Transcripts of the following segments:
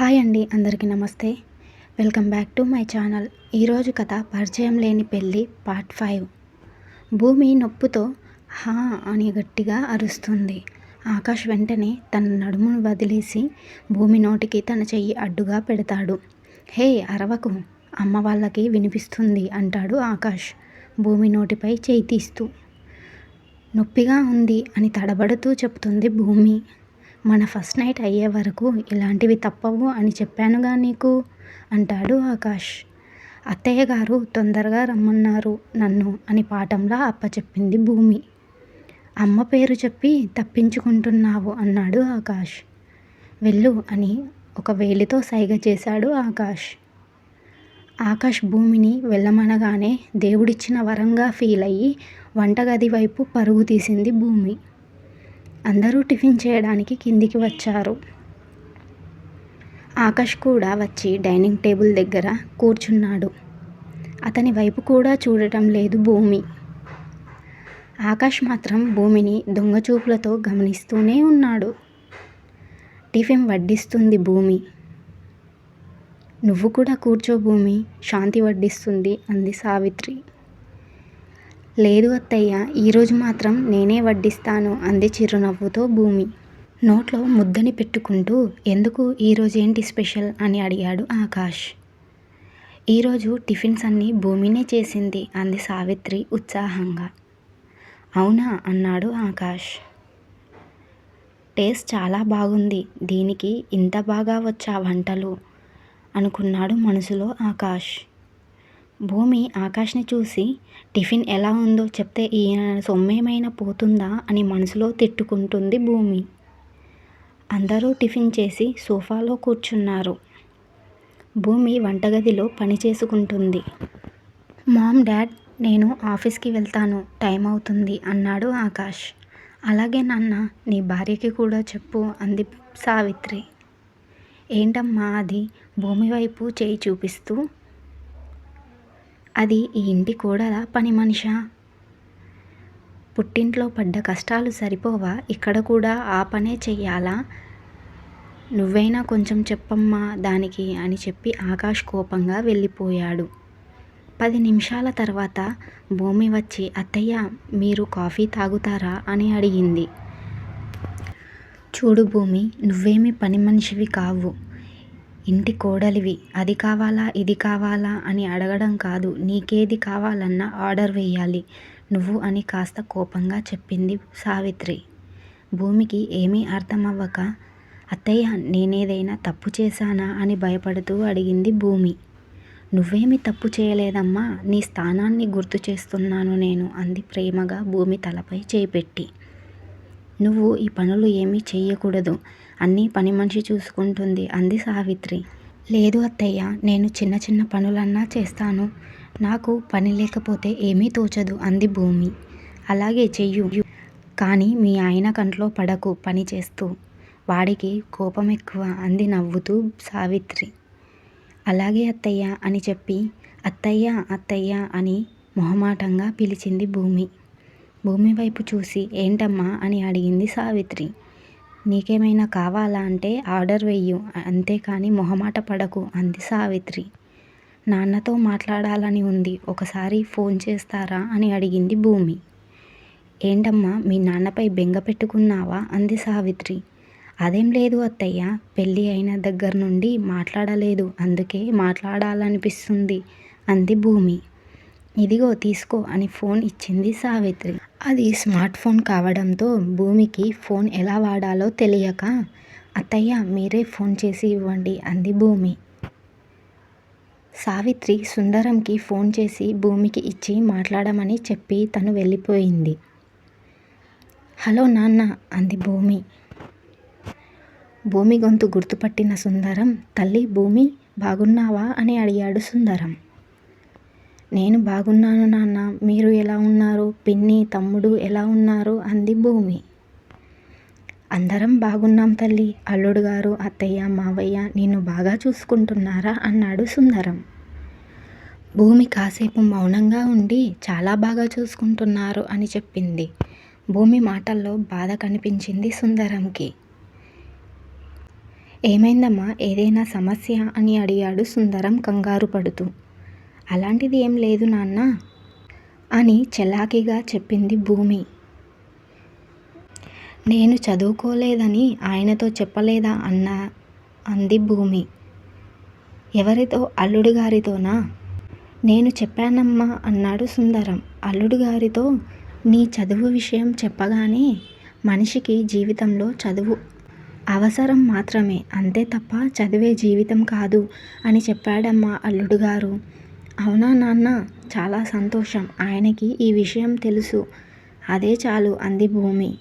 Hi అండి అందరికీ నమస్తే. Welcome back to my channel. ఈరోజు కథ పరిచయం లేని పెళ్ళి పార్ట్ ఫైవ్. భూమి నొప్పుతో హా అని గట్టిగా అరుస్తుంది. ఆకాష్ వెంటనే తన నడుమును వదిలేసి భూమి నోటికి తన చెయ్యి అడ్డుగా పెడతాడు. హే అరవకు అమ్మ వాళ్ళకి వినిపిస్తుంది అంటాడు ఆకాష్ భూమి నోటిపై చేయి తీస్తూ. నొప్పిగా ఉంది అని తడబడుతూ చెప్తుంది భూమి. మన ఫస్ట్ నైట్ అయ్యే వరకు ఇలాంటివి తప్పవు అని చెప్పానుగా నీకు? అంటాడు ఆకాష్. అత్తయ్య గారు తొందరగా రమ్మన్నారు నన్ను అని పాఠంలా అప్పచెప్పింది భూమి. అమ్మ పేరు చెప్పి తప్పించుకుంటున్నావు అన్నాడు ఆకాష్. వెళ్ళు అని ఒక వేలితో సైగ చేశాడు ఆకాష్. ఆకాష్ భూమిని వెళ్ళమనగానే దేవుడిచ్చిన వరంగా ఫీల్ అయ్యి వంటగది వైపు పరుగు తీసింది భూమి. అందరూ టిఫిన్ చేయడానికి కిందికి వచ్చారు. ఆకాష్ కూడా వచ్చి డైనింగ్ టేబుల్ దగ్గర కూర్చున్నాడు. అతని వైపు కూడా చూడటం లేదు భూమి. ఆకాష్ మాత్రం భూమిని దొంగ చూపులతో గమనిస్తూనే ఉన్నాడు. టిఫిన్ వడ్డిస్తుంది భూమి. నువ్వు కూడా కూర్చో భూమి శాంతి వడ్డిస్తుంది అంది సావిత్రి. లేదు అత్తయ్య ఈరోజు మాత్రం నేనే వడ్డిస్తాను అంది చిరునవ్వుతో భూమి. నోట్లో ముద్దని పెట్టుకుంటూ ఎందుకు ఈరోజు ఏంటి స్పెషల్? అని అడిగాడు ఆకాష్. ఈరోజు టిఫిన్స్ అన్నీ భూమినే చేసింది అంది సావిత్రి ఉత్సాహంగా. అవునా? అన్నాడు ఆకాష్. టేస్ట్ చాలా బాగుంది దీనికి ఇంత బాగా వచ్చా వంటలు? అనుకున్నాడు మనసులో ఆకాష్. భూమి ఆకాష్ని చూసి టిఫిన్ ఎలా ఉందో చెప్తే ఈయన సొమ్మేమైనా పోతుందా అని మనసులో తిట్టుకుంటుంది భూమి. అందరూ టిఫిన్ చేసి సోఫాలో కూర్చున్నారు. భూమి వంటగదిలో పని చేసుకుంటుంది. మామ్ డాడ్ నేను ఆఫీస్కి వెళ్తాను. టైం అవుతుంది అన్నాడు ఆకాష్. అలాగే నాన్న నీ భార్యకి కూడా చెప్పు అంది సావిత్రి. ఏంటమ్మా అది? భూమి వైపు చేయి చూపిస్తూ అది ఈ ఇంటి కూడా పని మనిషా. పుట్టింట్లో పడ్డ కష్టాలు సరిపోవా? ఇక్కడ కూడా ఆ పనే చెయ్యాలా? నువ్వైనా కొంచెం చెప్పమ్మా దానికి అని చెప్పి ఆకాష్ కోపంగా వెళ్ళిపోయాడు. పది నిమిషాల తర్వాత భూమి వచ్చి అత్తయ్య మీరు కాఫీ తాగుతారా? అని అడిగింది. చూడు భూమి నువ్వేమి పని మనిషివి కావు. ఇంటి కోడలివి. అది కావాలా? ఇది కావాలా? అని అడగడం కాదు. నీకేది కావాలన్నా ఆర్డర్ వేయాలి నువ్వు అని కాస్త కోపంగా చెప్పింది సావిత్రి. భూమికి ఏమీ అర్థమవ్వక అత్తయ్య నేనేదైనా తప్పు చేశానా అని భయపడుతూ అడిగింది భూమి. నువ్వేమి తప్పు చేయలేదమ్మా. నీ స్థానాన్ని గుర్తు చేస్తున్నాను నేను అంది ప్రేమగా భూమి తలపై చేపెట్టి. నువ్వు ఈ పనులు ఏమీ చేయకూడదు అన్నీ పని మనిషి చూసుకుంటుంది అంది సావిత్రి. లేదు అత్తయ్య నేను చిన్న చిన్న పనులన్నా చేస్తాను. నాకు పని లేకపోతే ఏమీ తోచదు అంది భూమి. అలాగే చెయ్యు. కానీ మీ ఆయన కంట్లో పడకు పని చేస్తూ. వాడికి కోపం ఎక్కువ అంది నవ్వుతూ సావిత్రి. అలాగే అత్తయ్య అని చెప్పి అత్తయ్య అత్తయ్య అని మొహమాటంగా పిలిచింది భూమి. భూమి వైపు చూసి ఏంటమ్మా అని అడిగింది సావిత్రి. నీకేమైనా కావాలా అంటే ఆర్డర్ వెయ్యు అంతేకాని మొహమాట పడకు అంది సావిత్రి. నాన్నతో మాట్లాడాలని ఉంది ఒకసారి ఫోన్ చేస్తారా అని అడిగింది భూమి. ఏంటమ్మా మీ నాన్నపై బెంగ పెట్టుకున్నావా? అంది సావిత్రి. అదేం లేదు అత్తయ్య పెళ్ళి అయిన దగ్గర నుండి మాట్లాడలేదు అందుకే మాట్లాడాలనిపిస్తుంది అంది భూమి. ఇదిగో తీసుకో అని ఫోన్ ఇచ్చింది సావిత్రి. అది స్మార్ట్ ఫోన్ కావడంతో భూమికి ఫోన్ ఎలా వాడాలో తెలియక అత్తయ్య మీరే ఫోన్ చేసి ఇవ్వండి అంది భూమి. సావిత్రి సుందరంకి ఫోన్ చేసి భూమికి ఇచ్చి మాట్లాడమని చెప్పి తను వెళ్ళిపోయింది. హలో నాన్న అంది భూమి. భూమి గొంతు గుర్తుపట్టిన సుందరం తల్లి భూమి బాగున్నావా? అని అడిగాడు సుందరం. నేను బాగున్నాను నాన్న. మీరు ఎలా ఉన్నారు? పిన్ని తమ్ముడు ఎలా ఉన్నారు? అంది భూమి. అందరం బాగున్నాం తల్లి. అల్లుడు గారు అత్తయ్య మావయ్య నిన్ను బాగా చూసుకుంటున్నారా? అన్నాడు సుందరం. భూమి కాసేపు మౌనంగా ఉండి చాలా బాగా చూసుకుంటున్నారు అని చెప్పింది. భూమి మాటల్లో బాధ కనిపించింది సుందరంకి. ఏమైందమ్మా? ఏదైనా సమస్య? అని అడిగాడు సుందరం కంగారు పడుతూ. అలాంటిది ఏం లేదు నాన్న అని చలాకీగా చెప్పింది భూమి. నేను చదువుకోలేదని ఆయనతో చెప్పలేదా అన్న అంది భూమి. ఎవరితో? అల్లుడు గారితోనా? నేను చెప్పానమ్మా అన్నాడు సుందరం. అల్లుడు గారితో నీ చదువు విషయం చెప్పగానే మనిషికి జీవితంలో చదువు అవసరం మాత్రమే అంతే తప్ప చదివే జీవితం కాదు అని చెప్పాడమ్మా అల్లుడు గారు. అవునా నాన్న? చాలా సంతోషం. ఆయనకి ఈ విషయం తెలుసు. అదే చాలు అంది భూమి.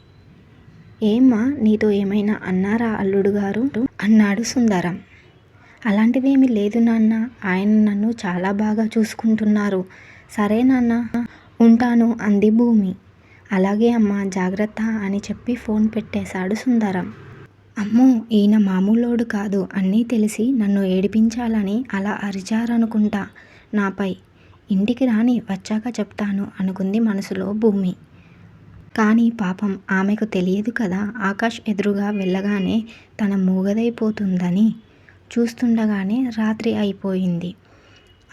ఏమ్మా నీతో ఏమైనా అన్నారా అల్లుడు గారు? అన్నాడు సుందరం. అలాంటిదేమీ లేదు నాన్న. ఆయన నన్ను చాలా బాగా చూసుకుంటున్నారు. సరే నాన్న ఉంటాను అంది భూమి. అలాగే అమ్మా జాగ్రత్త అని చెప్పి ఫోన్ పెట్టేశాడు సుందరం. అమ్మో ఈయన మామూలోడు కాదు. అన్నీ తెలిసి నన్ను ఏడిపించాలని అలా అరిచారనుకుంటా. నాపై ఇంటికి రాని వచ్చాక చెప్తాను అనుకుంది మనసులో భూమి. కానీ పాపం ఆమెకు తెలియదు కదా. ఆకాష్ ఎదురుగా వెళ్ళగానే తన మూగదైపోతుందని చూస్తుండగానే రాత్రి అయిపోయింది.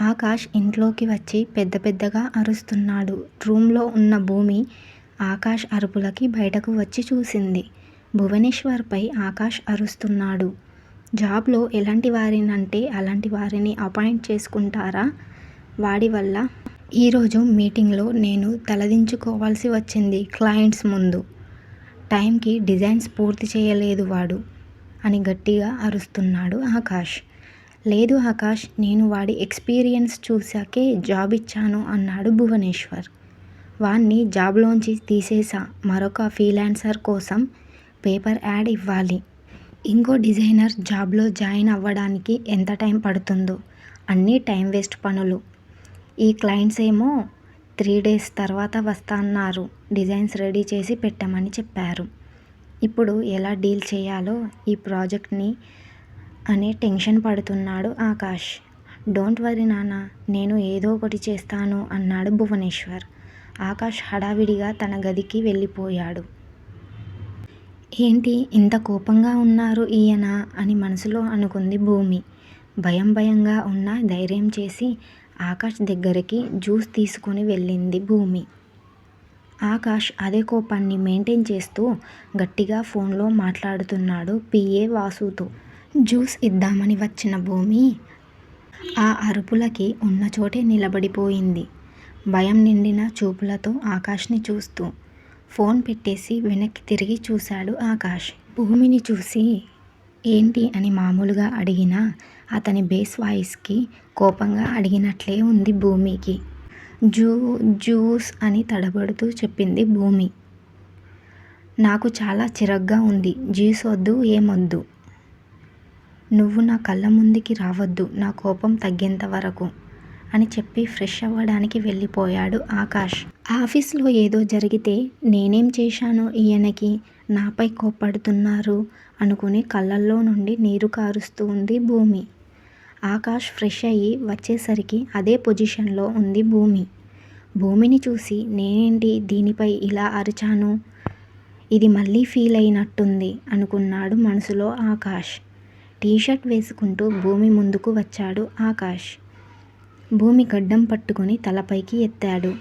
ఆకాష్ ఇంట్లోకి వచ్చి పెద్ద పెద్దగా అరుస్తున్నాడు. రూమ్లో ఉన్న భూమి ఆకాష్ అరుపులకి బయటకు వచ్చి చూసింది. భువనేశ్వర్పై ఆకాష్ అరుస్తున్నాడు. జాబ్లో ఎలాంటి వారినంటే అలాంటి వారిని అపాయింట్ చేసుకుంటారా? వాడి వల్ల. ఈరోజు మీటింగ్లో నేను తలదించుకోవాల్సి వచ్చింది క్లయింట్స్ ముందు. టైంకి డిజైన్స్ పూర్తి చేయలేదు వాడు అని గట్టిగా అరుస్తున్నాడు ఆకాష్. లేదు ఆకాష్ నేను వాడి ఎక్స్పీరియన్స్ చూశాకే జాబ్ ఇచ్చాను అన్నాడు భువనేశ్వర్. వాణ్ణి జాబ్లోంచి తీసేసా మరొక ఫ్రీలాన్సర్ కోసం పేపర్ యాడ్ ఇవ్వాలి. ఇంకో డిజైనర్ జాబ్లో జాయిన్ అవ్వడానికి ఎంత టైం పడుతుందో. అన్నీ టైం వేస్ట్ పనులు. ఈ క్లయింట్స్ ఏమో త్రీ డేస్ తర్వాత వస్తా అన్నారు డిజైన్స్ రెడీ చేసి పెట్టమని చెప్పారు. ఇప్పుడు ఎలా డీల్ చేయాలో ఈ ప్రాజెక్ట్ని అనే టెన్షన్ పడుతున్నాడు ఆకాష్. డోంట్ వరీ నాన్న నేను ఏదో ఒకటి చేస్తాను అన్నాడు భువనేశ్వర్. ఆకాష్ హడావిడిగా తన గదికి వెళ్ళిపోయాడు. ఏంటి ఇంత కోపంగా ఉన్నారు ఈయన అని మనసులో అనుకుంది భూమి. భయం భయంగా ఉన్న ధైర్యం చేసి ఆకాష్ దగ్గరికి జ్యూస్ తీసుకొని వెళ్ళింది భూమి. ఆకాష్ అదే కోపాన్ని మెయింటైన్ చేస్తూ గట్టిగా ఫోన్లో మాట్లాడుతున్నాడు పిఏ వాసుతో. జ్యూస్ ఇద్దామని వచ్చిన భూమి ఆ అరుపులకి ఉన్న చోటే నిలబడిపోయింది. భయం నిండిన చూపులతో ఆకాష్ని చూస్తూ ఫోన్ పెట్టేసి వెనక్కి తిరిగి చూశాడు ఆకాష్. భూమిని చూసి ఏంటి? అని మామూలుగా అడిగినా అతని బేస్ వాయిస్కి కోపంగా అడిగినట్లే ఉంది భూమికి. జూ జ్యూస్ అని తడబడుతూ చెప్పింది భూమి. నాకు చాలా చిరగ్గా ఉంది. జ్యూస్ వద్దు ఏమొద్దు. నువ్వు నా కళ్ళ ముందుకి రావద్దు. నా కోపం తగ్గేంత వరకు. అని చెప్పి ఫ్రెష్ అవ్వడానికి వెళ్ళిపోయాడు ఆకాష్. ఆఫీస్లో ఏదో జరిగితే నేనేం చేశానో? ఈయనకి నాపై కోప్పడుతున్నారు అనుకుని కళ్ళల్లో నుండి నీరు కారుస్తూ ఉంది భూమి. ఆకాష్ ఫ్రెష్ అయ్యి వచ్చేసరికి అదే పొజిషన్లో ఉంది భూమి. భూమిని చూసి నేనేంటి దీనిపై ఇలా అరిచాను? ఇది మళ్ళీ ఫీల్ అయినట్టుంది అనుకున్నాడు మనసులో ఆకాష్. టీషర్ట్ వేసుకుంటూ భూమి ముందుకు వచ్చాడు ఆకాష్. భూమి గడ్డం పట్టుకుని తలపైకి ఎత్తాడు.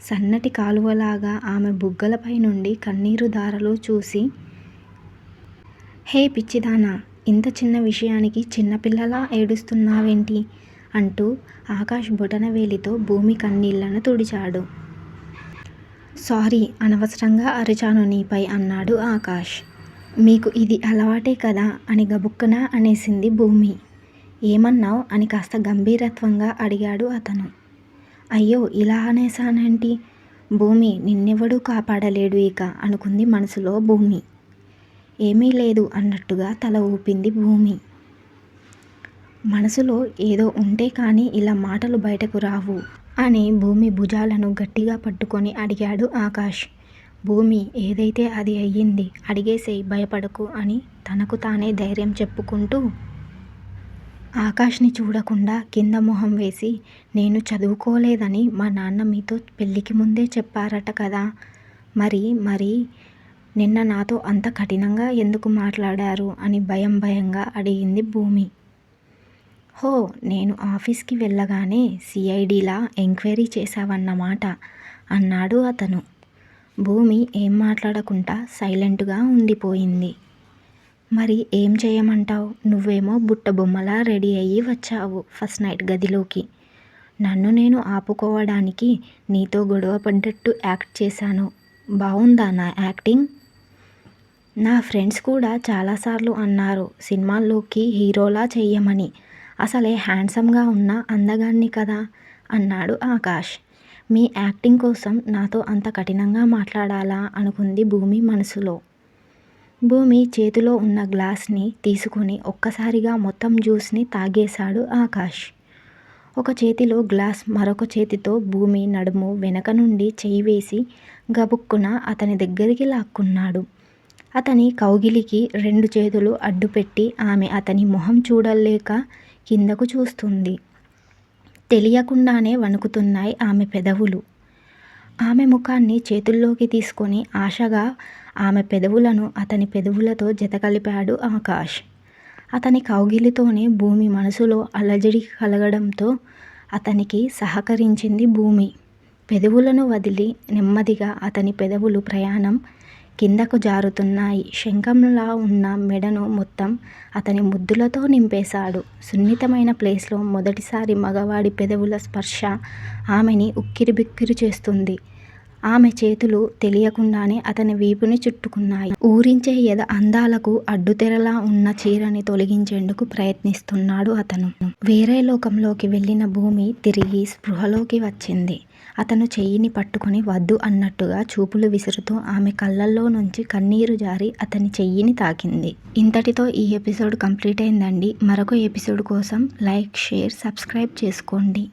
సన్నటి కాలువలాగా ఆమె బుగ్గలపై నుండి కన్నీరు దారలు చూసి హే పిచ్చిదానా ఇంత చిన్న విషయానికి చిన్నపిల్లలా ఏడుస్తున్నావేంటి? అంటూ ఆకాష్ బొటనవేలితో భూమి కన్నీళ్ళను తుడిచాడు. సారీ అనవసరంగా అరిచాను నీపై అన్నాడు ఆకాష్. మీకు ఇది అలవాటే కదా అని గబుక్కన అనేసింది భూమి. ఏమన్నావు? అని కాస్త గంభీరత్వంగా అడిగాడు అతను. అయ్యో ఇలా అనేసానంటి భూమి నిన్నెవడూ కాపాడలేడు ఇక అనుకుంది మనసులో భూమి. ఏమీ లేదు అన్నట్టుగా తల ఊపింది భూమి. మనసులో ఏదో ఉంటే కానీ ఇలా మాటలు బయటకు రావు అని భూమి భుజాలను గట్టిగా పట్టుకొని అడిగాడు ఆకాష్. భూమి ఏదైతే అది అయ్యింది అడిగేసేయి భయపడకు అని తనకు తానే ధైర్యం చెప్పుకుంటూ ఆకాష్ని చూడకుండా కింద మొహం వేసి నేను చదువుకోలేదని మా నాన్న మీతో పెళ్ళికి ముందే చెప్పారట కదా. మరి మరి నిన్న నాతో అంత కఠినంగా ఎందుకు మాట్లాడారు? అని భయం భయంగా అడిగింది భూమి. హో నేను ఆఫీస్కి వెళ్ళగానే సిఐడిలా ఎంక్వైరీ చేశావన్నమాట అన్నాడు అతను. భూమి ఏం మాట్లాడకుండా సైలెంట్గా ఉండిపోయింది. మరి ఏం చేయమంటావు? నువ్వేమో బుట్ట బొమ్మలా రెడీ అయ్యి వచ్చావు ఫస్ట్ నైట్ గదిలోకి. నన్ను నేను ఆపుకోవడానికి నీతో గొడవ పడ్డట్టు యాక్ట్ చేశాను. బాగుందా నా యాక్టింగ్? నా ఫ్రెండ్స్ కూడా చాలాసార్లు అన్నారు సినిమాల్లోకి హీరోలా చెయ్యమని. అసలే హ్యాండ్సమ్గా ఉన్న అందగాన్ని కదా? అన్నాడు ఆకాష్. మీ యాక్టింగ్ కోసం నాతో అంత కఠినంగా మాట్లాడాలా? అనుకుంది భూమి మనసులో. భూమి చేతిలో ఉన్న గ్లాస్ని తీసుకొని ఒక్కసారిగా మొత్తం జ్యూస్ని తాగేశాడు ఆకాష్. ఒక చేతిలో గ్లాస్ మరొక చేతితో భూమి నడుము వెనక నుండి చేయి వేసి గబుక్కున అతని దగ్గరికి లాక్కున్నాడు. అతని కౌగిలికి రెండు చేతులు అడ్డుపెట్టి ఆమె అతని మొహం చూడలేక కిందకు చూస్తుంది. తెలియకుండానే వణుకుతున్నాయి ఆమె పెదవులు. ఆమె ముఖాన్ని చేతుల్లోకి తీసుకొని ఆశగా ఆమె పెదవులను అతని పెదవులతో జతకలిపాడు ఆకాష్. అతని కౌగిలితోనే భూమి మనసులో అలజడి కలగడంతో అతనికి సహకరించింది భూమి. పెదవులను వదిలి నెమ్మదిగా అతని పెదవులు ప్రయాణం కిందకు జారుతున్నాయి. శంఖంలా ఉన్న మెడను మొత్తం అతని ముద్దులతో నింపేశాడు. సున్నితమైన ప్లేస్లో మొదటిసారి మగవాడి పెదవుల స్పర్శ ఆమెని ఉక్కిరిబిక్కిరి చేస్తుంది. ఆమె చేతులు తెలియకుండానే అతని వీపుని చుట్టుకున్నాయి. ఊరించే ఎద అందాలకు అడ్డుతెరలా ఉన్న చీరని తొలగించేందుకు ప్రయత్నిస్తున్నాడు అతను. వేరే లోకంలోకి వెళ్ళిన భూమి తిరిగి స్పృహలోకి వచ్చింది. అతను చెయ్యిని పట్టుకుని వద్దు అన్నట్టుగా చూపులు విసురుతూ ఆమె కళ్ళల్లో నుంచి కన్నీరు జారి అతని చెయ్యిని తాకింది. ఇంతటితో ఈ ఎపిసోడ్ కంప్లీట్ అయిందండి. మరొక ఎపిసోడ్ కోసం లైక్ షేర్ సబ్స్క్రైబ్ చేసుకోండి.